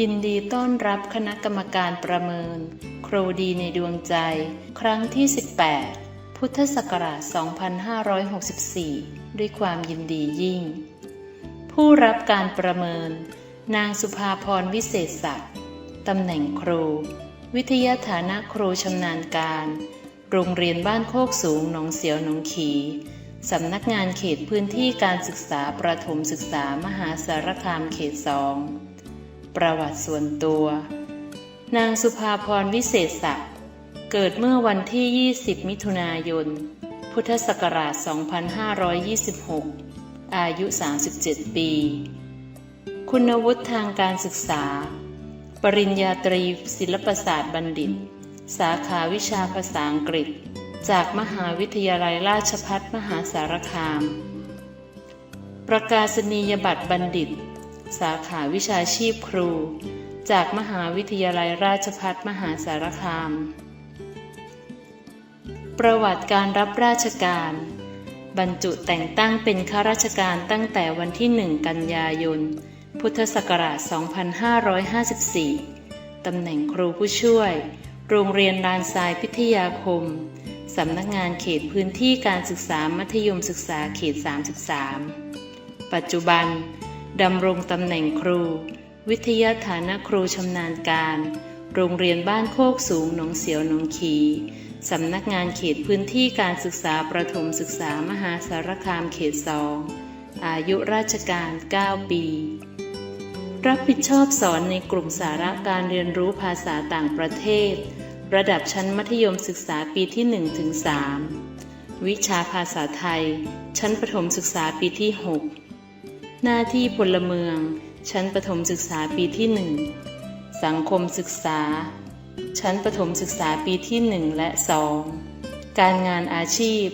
ยินดีต้อนรับคณะกรรมการประเมิน ครูดีในดวงใจ ครั้งที่ 18 พุทธศักราช 2564 ด้วยความยินดียิ่ง ผู้รับการประเมิน นางสุภาพรวิเศษศักดิ์ตำแหน่งครู วิทยาฐานะครูชำนาญการ โรงเรียนบ้านโคกสูงหนองเสียวหนองขีสำนักงานเขตพื้นที่การศึกษาประถมศึกษามหาสารคามเขตสอง ประวัติส่วนตัว นางสุภาพรวิเศษศักดิ์เกิดเมื่อวันที่ 20 มิถุนายน พุทธศักราช 2526 อายุ 37 ปี คุณวุฒิทางการศึกษา ปริญญาตรีศิลปศาสตร์บัณฑิต สาขาวิชาภาษาอังกฤษ จากมหาวิทยาลัยราชภัฏมหาสารคาม ประกาศนียบัตรบัณฑิต สาขาวิชาชีพครู จากมหาวิทยาลัยราชภัฏมหาสารคาม ประวัติการรับราชการ บรรจุแต่งตั้งเป็นข้าราชการตั้งแต่วันที่ 1 กันยายน พุทธศักราช 2554 ตำแหน่งครูผู้ช่วย โรงเรียนลานทรายพิทยาคม สำนักงานเขตพื้นที่การศึกษามัธยมศึกษาเขต 33 ปัจจุบัน ดำรงตำแหน่งครู วิทยาฐานะครูชำนาญการ โรงเรียนบ้านโคกสูงหนองเสียวหนองขีสำนักงานเขตพื้นที่การศึกษาประถมศึกษามหาสารคามเขตสองอายุราชการ 9 ปี รับผิดชอบสอนในกลุ่มสาระการเรียนรู้ภาษาต่างประเทศ ระดับชั้นมัธยมศึกษาปีที่1ถึง3วิชาภาษาไทย ชั้นประถมศึกษาปีที่ 6 หน้าที่พลเมือง ชั้นประถมศึกษาปีที่ 1 สังคมศึกษา ชั้นประถมศึกษาปีที่ 1 และ 2 การงานอาชีพ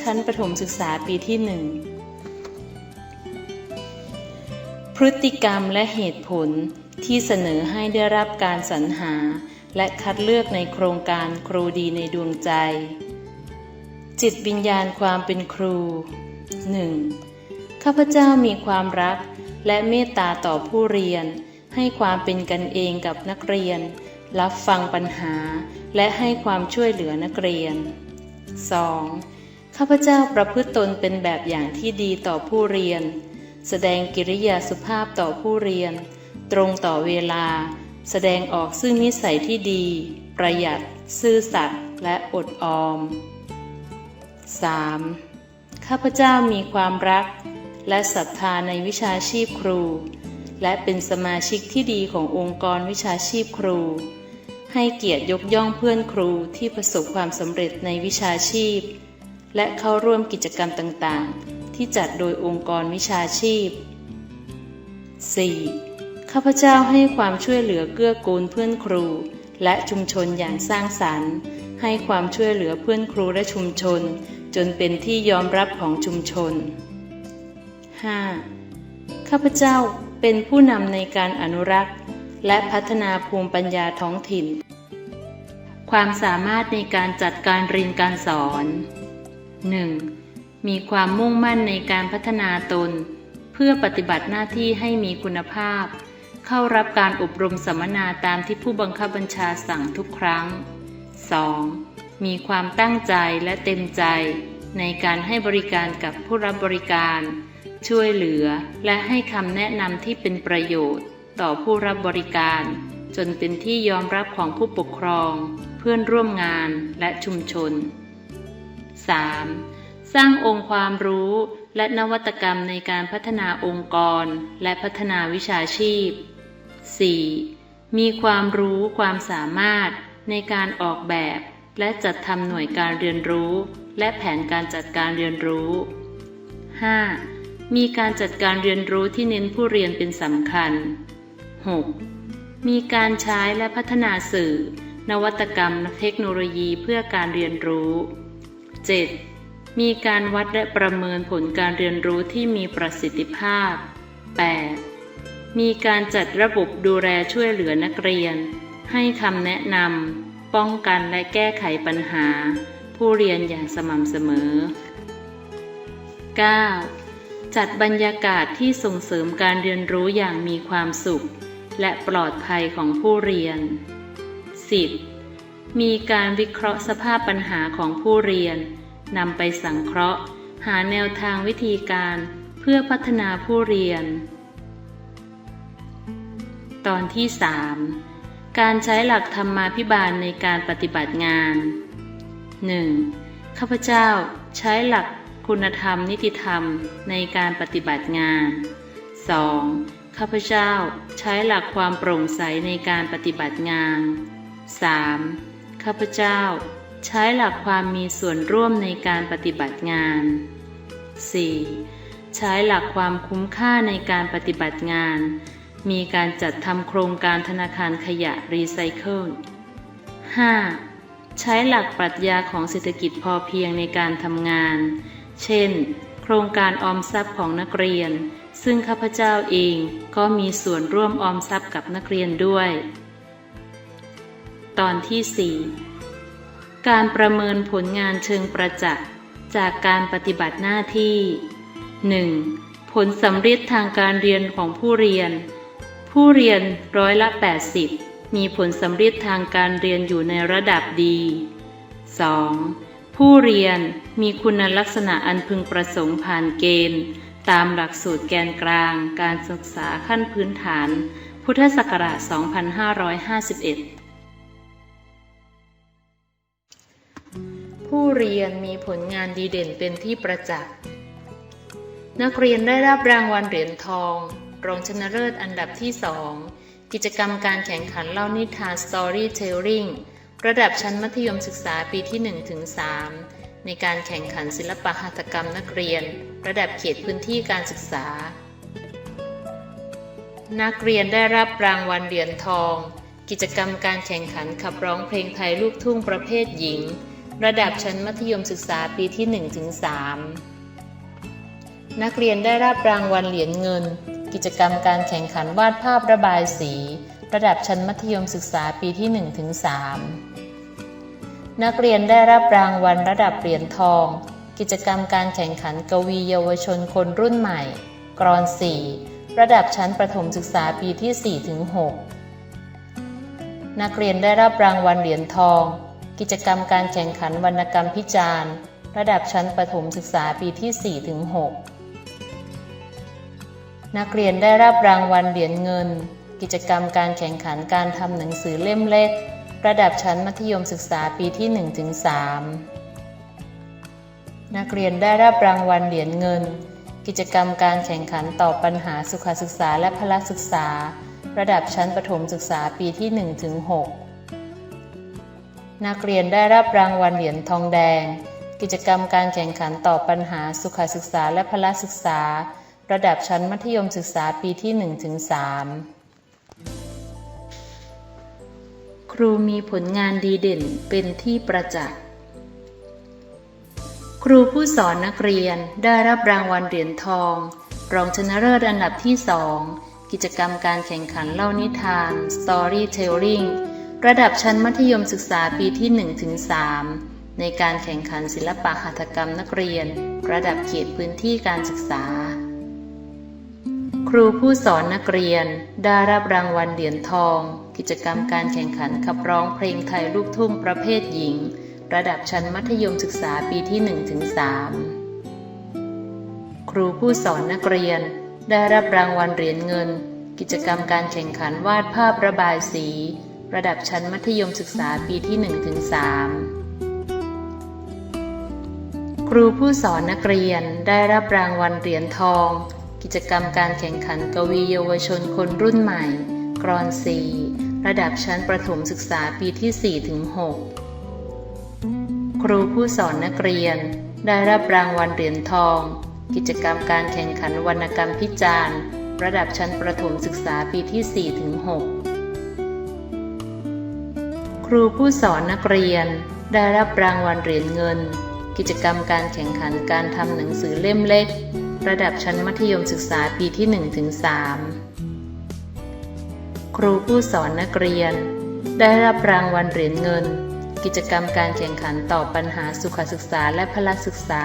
ชั้นประถมศึกษาปีที่ 1 พฤติกรรมและเหตุผลที่เสนอให้ได้รับการสรรหา และคัดเลือกในโครงการครูดีในดวงใจ จิตวิญญาณความเป็นครู 1. ข้าพเจ้ามีความรัก และเมตตาต่อผู้เรียน ให้ความเป็นกันเองกับนักเรียน รับฟังปัญหา และให้ความช่วยเหลือนักเรียน 2. ข้าพเจ้าประพฤติตนเป็นแบบอย่างที่ดีต่อผู้เรียน แสดงกิริยาสุภาพต่อผู้เรียน ตรงต่อเวลา แสดงออกซึ่งนิสัยที่ดี ประหยัด ซื่อสัตย์และอดออม 3. ข้าพเจ้ามีความรัก และศรัทธาในวิชาชีพครู และเป็นสมาชิกที่ดีขององค์กรวิชาชีพครู ให้เกียรติยกย่องเพื่อนครูที่ประสบความสำเร็จในวิชาชีพ และเข้าร่วมกิจกรรมต่างๆ ที่จัดโดยองค์กรวิชาชีพ 4. ข้าพเจ้าให้ความช่วยเหลือเกื้อกูลเพื่อนครู และชุมชนอย่างสร้างสรรค์ ให้ความช่วยเหลือเพื่อนครูและชุมชน จนเป็นที่ยอมรับของชุมชน 5. ข้าพเจ้าเป็นผู้นำในการอนุรักษ์ และพัฒนาภูมิปัญญาท้องถิ่น ความสามารถในการจัดการเรียนการสอน 1. มีความมุ่งมั่นในการพัฒนาตน เพื่อปฏิบัติหน้าที่ให้มีคุณภาพ เข้ารับการอบรมสัมมนาตามที่ผู้บังคับบัญชาสั่งทุกครั้ง 2. มีความตั้งใจและเต็มใจในการให้บริการกับผู้รับบริการ ช่วยเหลือ และให้คำแนะนำที่เป็นประโยชน์ ต่อผู้รับบริการ จนเป็นที่ยอมรับของผู้ปกครอง เพื่อนร่วมงานและชุมชน 3. สร้างองค์ความรู้และนวัตกรรมในการพัฒนาองค์กร และพัฒนาวิชาชีพ 4. มีความรู้ความสามารถในการออกแบบ และจัดทำหน่วยการเรียนรู้ และแผนการจัดการเรียนรู้ 5. มีการจัดการเรียนรู้ที่เน้นผู้เรียนเป็นสำคัญ 6. มีการใช้และพัฒนาสื่อ นวัตกรรมเทคโนโลยีเพื่อการเรียนรู้ 7. มีการวัดและประเมินผลการเรียนรู้ที่มีประสิทธิภาพ 8. มีการจัดระบบดูแลช่วยเหลือนักเรียน ให้คำแนะนำป้องกันและแก้ไขปัญหา ผู้เรียนอย่างสม่ำเสมอ 9. จัดบรรยากาศที่ส่งเสริมการเรียนรู้อย่างมีความสุข และปลอดภัยของผู้เรียน 10. มีการวิเคราะห์สภาพปัญหาของผู้เรียนนำไปสังเคราะห์ หาแนวทางวิธีการเพื่อพัฒนาผู้เรียน ตอนที่ 3 การใช้หลักธรรมาภิบาลในการปฏิบัติงาน 1. ข้าพเจ้าใช้หลัก คุณธรรมนิติธรรมในการปฏิบัติงาน 2. ข้าพเจ้าใช้หลักความโปร่งใสในการปฏิบัติงาน 3. ข้าพเจ้าใช้หลักความมีส่วนร่วมในการปฏิบัติงาน 4. ใช้หลักความคุ้มค่าในการปฏิบัติงาน มีการจัดทำโครงการธนาคารขยะรีไซเคิล 5. ใช้หลักปรัชญาของเศรษฐกิจพอเพียงในการทำงาน เช่น โครงการออมทรัพย์ของนักเรียน ซึ่งข้าพเจ้าเองก็มีส่วนร่วมออมทรัพย์กับนักเรียนด้วย ตอนที่ 4 การประเมินผลงานเชิงประจักษ์จากการปฏิบัติหน้าที่ 1. ผลสำเร็จทางการเรียนของผู้เรียน ผู้เรียนร้อยละ 80 มีผลสำเร็จทางการเรียนอยู่ในระดับดี 2. ผู้เรียนมีคุณลักษณะอันพึงประสงค์ผ่านเกณฑ์ ตามหลักสูตรแกนกลาง การศึกษาขั้นพื้นฐาน พุทธศักราช 2551 ผู้เรียนมีผลงานดีเด่นเป็นที่ประจักษ์ นักเรียนได้รับรางวัลเหรียญทอง รองชนะเลิศอันดับที่2กิจกรรมการแข่งขันเล่านิทาน Storytelling ระดับชั้นมัธยมศึกษาปีที่1ถึง3ในการแข่งขันศิลปะหัตถกรรมนักเรียน ระดับเขตพื้นที่การศึกษา นักเรียนได้รับรางวัลเหรียญทอง กิจกรรมการแข่งขันขับร้องเพลงไทยลูกทุ่งประเภทหญิง ระดับชั้นมัธยมศึกษาปีที่1ถึง3นักเรียนได้รับรางวัลเหรียญเงิน กิจกรรมการแข่งขันวาดภาพระบายสี ระดับชั้นมัธยมศึกษาปีที่1ถึง3นักเรียนได้รับรางวัลระดับเหรียญทอง กิจกรรมการแข่งขันกวีเยาวชนคนรุ่นใหม่ กรอน 4 ระดับชั้นประถมศึกษาปีที่4ถึง6นักเรียนได้รับรางวัลเหรียญทอง กิจกรรมการแข่งขันวรรณกรรมพิจารณ์ ระดับชั้นประถมศึกษาปีที่4ถึง6นักเรียนได้รับรางวัลเหรียญเงิน กิจกรรมการแข่งขันการทำหนังสือเล่มเล็ก ระดับชั้นมัธยมศึกษาปีที่1ถึง3นักเรียนได้รับรางวัลเหรียญเงิน กิจกรรมการแข่งขันตอบปัญหาสุขศึกษาและพละศึกษา ระดับชั้นประถมศึกษาปีที่1ถึง6นักเรียนได้รับรางวัลเหรียญทองแดง กิจกรรมการแข่งขันตอบปัญหาสุขศึกษาและพละศึกษา ระดับชั้นมัธยมศึกษาปีที่ 1 ครูมีผลงานดีเด่นเป็นที่ประจักษ์ ครูผู้สอนนักเรียนได้รับรางวัลเหรียญทอง รองชนะเลิศอันดับที่2กิจกรรมการแข่งขันเล่านิทาน Storytelling ระดับชั้นมัธยมศึกษาปีที่1ถึง3ในการแข่งขันศิลปะหัตถกรรมนักเรียน ระดับเขตพื้นที่การศึกษา ครูผู้สอนนักเรียนได้รับรางวัลเหรียญทอง กิจกรรมการแข่งขันขับร้องเพลงไทยลูกทุ่งประเภทหญิง ระดับชั้นมัธยมศึกษาปีที่ 1-3 ครูผู้สอนนักเรียน ได้รับรางวัลเหรียญเงิน กิจกรรมการแข่งขันวาดภาพระบายสี ระดับชั้นมัธยมศึกษาปีที่ 1-3ครูผู้สอนนักเรียนได้รับรางวัลเหรียญทอง กิจกรรมการแข่งขันกวีเยาวชนคนรุ่นใหม่ กรอน4 ระดับชั้นประถมศึกษาปีที่ 4 ถึง 6 ครูผู้สอนนักเรียนได้รับรางวัลเหรียญทอง กิจกรรมการแข่งขันวรรณกรรมพิจารณ์ระดับชั้นประถมศึกษาปีที่ 4 ถึง 6 ครูผู้สอนนักเรียนได้รับรางวัลเหรียญเงิน กิจกรรมการแข่งขันการทำหนังสือเล่มเล็ก ระดับชั้นมัธยมศึกษาปีที่ 1 ถึง 3 ครูผู้สอนนักเรียน ได้รับรางวัลเหรียญเงิน กิจกรรมการแข่งขันตอบปัญหาสุขศึกษาและพละศึกษา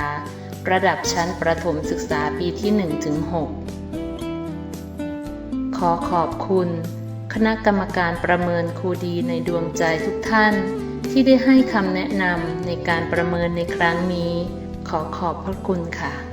ระดับชั้นประถมศึกษาปีที่1ถึง6ขอขอบคุณ คณะกรรมการประเมินครูดีในดวงใจทุกท่าน ที่ได้ให้คำแนะนำในการประเมินในครั้งนี้ ขอขอบพระคุณค่ะ